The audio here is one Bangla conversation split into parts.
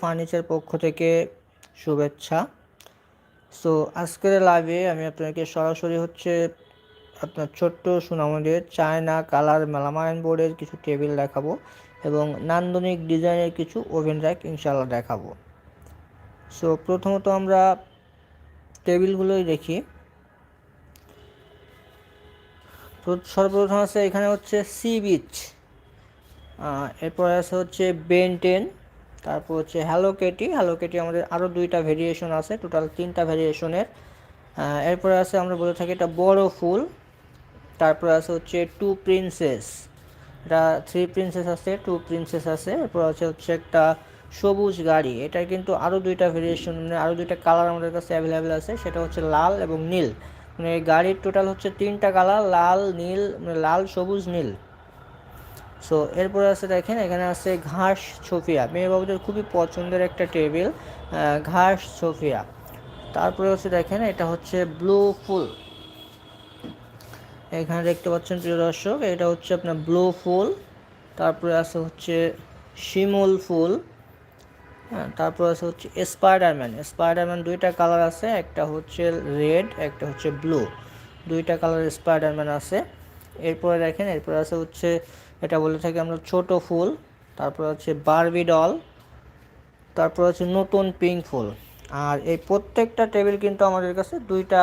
ফার্নিচার পক্ষ থেকে শুভেচ্ছা। সো আজকের লাইভে আমি আপনাকে সরাসরি হচ্ছে আপনার ছোট্ট সুনামদের চায়না কালার মেলামাইন বোর্ডের কিছু টেবিল দেখাবো এবং নান্দনিক ডিজাইনের কিছু ওভেন র্যাক ইনশাল্লাহ দেখাবো। সো প্রথমত আমরা টেবিলগুলোই দেখি। সর্বপ্রথম আছে এখানে হচ্ছে সি বিচ এরপরে আছে হচ্ছে বেন টেন তারপর হচ্ছে হ্যালো কেটি হ্যালো কেটি আমাদের আরও দুইটা ভেরিয়েশন আছে টোটাল তিনটা ভেরিয়েশনের এরপরে আছে আমরা বলে থাকি এটা বড় ফুল। তারপর আছে হচ্ছে টু প্রিন্সেস এটা থ্রি প্রিন্সেস আছে টু প্রিন্সেস আছে। এরপর আছে হচ্ছে একটা সবুজ গাড়ি। এটা কিন্তু আরও দুইটা ভেরিয়েশন মানে আরও দুইটা কালার আমাদের কাছে অ্যাভেলেবেল আছে। সেটা হচ্ছে লাল এবং নীল। মানে গাড়ির টোটাল হচ্ছে তিনটা কালার লাল, নীল মানে লাল, সবুজ, নীল। সো এরপরে আছে দেখেন, এখানে আছে ঘাস ছফিয়া। মেয়ে বাবুদের খুবই পছন্দের একটা টেবিল ঘাস ছফিয়া। তারপরে হচ্ছে দেখেন, এটা হচ্ছে ব্লু ফুল। এখানে দেখতে পাচ্ছেন প্রিয় দর্শক, এটা হচ্ছে আপনার ব্লু ফুল। তারপরে আছে হচ্ছে শিমুল ফুল। হ্যাঁ তারপর আছে হচ্ছে স্পাইডারম্যান। স্পাইডারম্যান দুইটা কালার আছে, একটা হচ্ছে রেড, একটা হচ্ছে ব্লু। দুইটা কালার স্পাইডারম্যান আছে। এরপরে দেখেন, এরপরে আছে হচ্ছে এটা বলে থাকি আমরা ছোট ফুল, তারপর হচ্ছে বারবি ডল তারপর হচ্ছে নতুন পিঙ্ক ফুল। আর এই প্রত্যেকটা টেবিল কিন্তু আমাদের কাছে দুইটা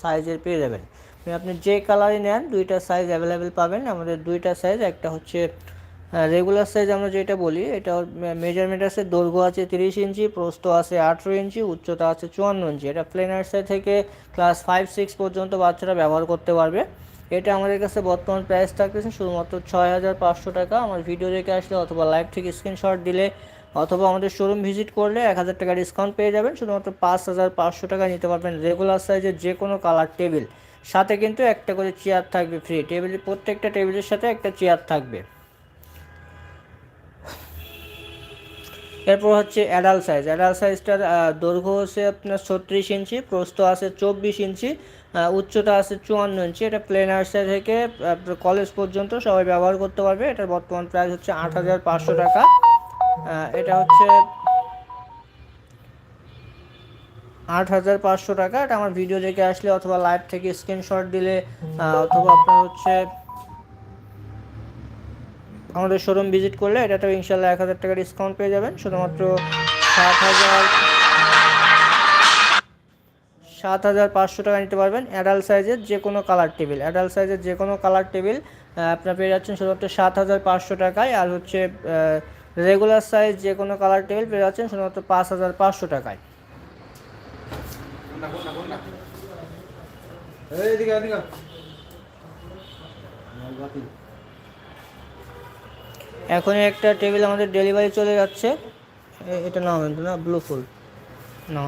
সাইজের পেয়ে যাবেন। মানে আপনি যে কালারই নেন, দুইটা সাইজ অ্যাভেলেবেল পাবেন। আমাদের দুইটা সাইজ একটা হচ্ছে রেগুলার সাইজ আমরা যেটা বলি, এটা মেজারমেন্ট আছে দৈর্ঘ্য আছে তিরিশ ইঞ্চি, প্রস্থ আছে আঠেরো ইঞ্চি, উচ্চতা আছে চুয়ান্ন ইঞ্চি। এটা প্লেনার সাইজ থেকে ক্লাস ফাইভ সিক্স পর্যন্ত বাচ্চারা ব্যবহার করতে পারবে। এটা আমাদের কাছে বর্তমান প্রাইস থাকতেছে শুধুমাত্র ছয় হাজার পাঁচশো টাকা। আমার ভিডিও দেখে আসলে অথবা লাইভ থেকে স্ক্রিনশট দিলে অথবা আমাদের শোরুম ভিজিট করলে এক হাজার টাকা ডিসকাউন্ট পেয়ে যাবেন। শুধুমাত্র পাঁচ হাজার পাঁচশো টাকা নিতে পারবেন রেগুলার সাইজের যে কোনো কালার টেবিল সাথে কিন্তু একটা করে চেয়ার থাকবে ফ্রি টেবিলের প্রত্যেকটা টেবিলের সাথে একটা চেয়ার থাকবে। এরপর হচ্ছে অ্যাডাল্ট সাইজ অ্যাডাল্ট সাইজটার দৈর্ঘ্য হচ্ছে আপনার ছত্রিশ ইঞ্চি, প্রস্থ আছে চব্বিশ ইঞ্চি উচ্চতা আছে চুয়ান্ন ইঞ্চি। এটা প্লেন আর্টসা থেকে কলেজ পর্যন্ত সবাই ব্যবহার করতে পারবে। এটার বর্তমান প্রাইস হচ্ছে আট হাজার পাঁচশো টাকা। এটা হচ্ছে আট হাজার পাঁচশো টাকা। এটা আমার ভিডিও দেখে আসলে অথবা লাইভ থেকে স্ক্রিনশট দিলে অথবা আপনার হচ্ছে আমাদের শোরুম ভিজিট করলে এটাতেও ইনশাল্লাহ এক হাজার টাকা ডিসকাউন্ট পেয়ে যাবেন। শুধুমাত্র সাত হাজার সাত হাজার পাঁচশো টাকা নিতে পারবেন অ্যাডাল্ট সাইজের যে কোনো কালার টেবিল অ্যাডাল্ট সাইজের যে কোনো কালার টেবিল আপনার পেয়ে যাচ্ছেন শুধুমাত্র সাত হাজার পাঁচশো টাকায়। আর হচ্ছে রেগুলার সাইজ যে কোনো কালার টেবিল পেয়ে যাচ্ছেন শুধুমাত্র পাঁচ হাজার পাঁচশো টাকায়। এখন একটা টেবিল আমাদের ডেলিভারি চলে যাচ্ছে। এটা না হবে না, ব্লু ফুল। না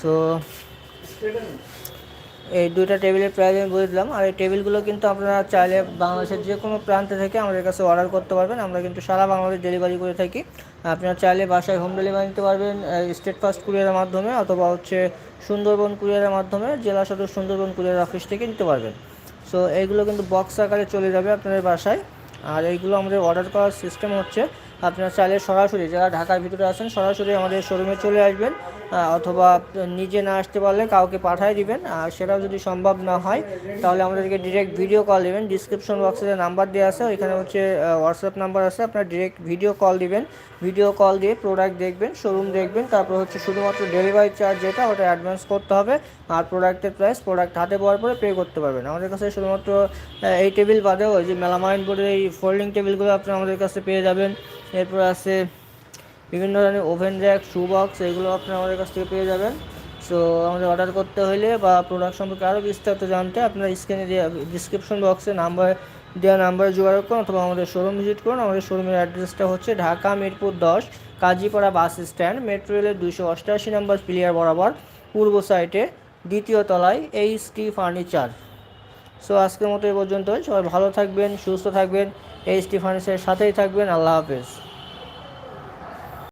সো এই দুইটা টেবিলের প্রাইস আমি বলে দিলাম। আর এই টেবিলগুলো কিন্তু আপনারা চাইলে বাংলাদেশের যে কোনো প্রান্ত থেকে আমাদের কাছে অর্ডার করতে পারবেন। আমরা কিন্তু সারা বাংলাদেশ ডেলিভারি করে থাকি। আপনারা চাইলে বাসায় হোম ডেলিভারি নিতে পারবেন স্টেট ফার্স্ট কুরিয়ারের মাধ্যমে অথবা হচ্ছে সুন্দরবন কুরিয়ারের মাধ্যমে, জেলা সদর সুন্দরবন কুরিয়ার অফিস থেকে নিতে পারবেন। সো এইগুলো কিন্তু বক্স আকারে চলে যাবে আপনাদের বাসায়। আর এইগুলো আমাদের অর্ডার করার সিস্টেম হচ্ছে আপনারা চাইলে সরাসরি যারা ঢাকার ভিতরে আছেন, সরাসরি আমাদের শোরুমে চলে আসবেন অথবা নিজে না আসতে পারলে কাউকে পাঠিয়ে দিবেন। আর সেটাও যদি সম্ভব না হয়, তাহলে আমাদেরকে ডিরেক্ট ভিডিও কল দেবেন। ডিসক্রিপশন বক্সে যে নাম্বার দেওয়া আছে, ওইখানে হচ্ছে হোয়াটসঅ্যাপ নাম্বার আছে, আপনারা ডিরেক্ট ভিডিও কল দিবেন। ভিডিও কল দিয়ে প্রোডাক্ট দেখবেন শোরুম দেখবেন, তারপর হচ্ছে শুধুমাত্র ডেলিভারি চার্জ যেটা, ওটা অ্যাডভান্স করতে হবে। আর প্রোডাক্টের প্রাইস প্রোডাক্ট হাতে পাওয়ার পরে পে করতে পারবেন। আমাদের কাছে শুধুমাত্র এই টেবিল বাদেও যে মেলামাইন বোর্ডের এই ফোল্ডিং টেবিলগুলো আপনি আমাদের কাছে পেয়ে যাবেন। এরপর আছে বিভিন্ন ধরনের ওভেন র্যাক শু বক্স এগুলো আপনি আমাদের কাছ থেকে পেয়ে যাবেন। সো আমাদের অর্ডার করতে হলে বা প্রোডাক্ট সম্পর্কে আরও বিস্তারিত জানতে আপনারা স্ক্রিনে দেওয়া ডিসক্রিপশন বক্সে নাম্বার দেওয়া নাম্বারে যোগাযোগ করুন অথবা আমাদের শোরুম ভিজিট করুন। আমাদের শোরুমের অ্যাড্রেসটা হচ্ছে ঢাকা মিরপুর দশ, কাজীপাড়া বাস স্ট্যান্ড মেট্রো রেলের দুশো অষ্টাশি নম্বর প্লেয়ার বরাবর, পূর্ব সাইটে দ্বিতীয় তলায় এইচ টি ফার্নিচার সো আজকের মতো এ পর্যন্তই। সবাই ভালো থাকবেন, সুস্থ থাকবেন এইচ টি ফার্নিচারের সাথেই থাকবেন। আল্লাহ হাফেজ।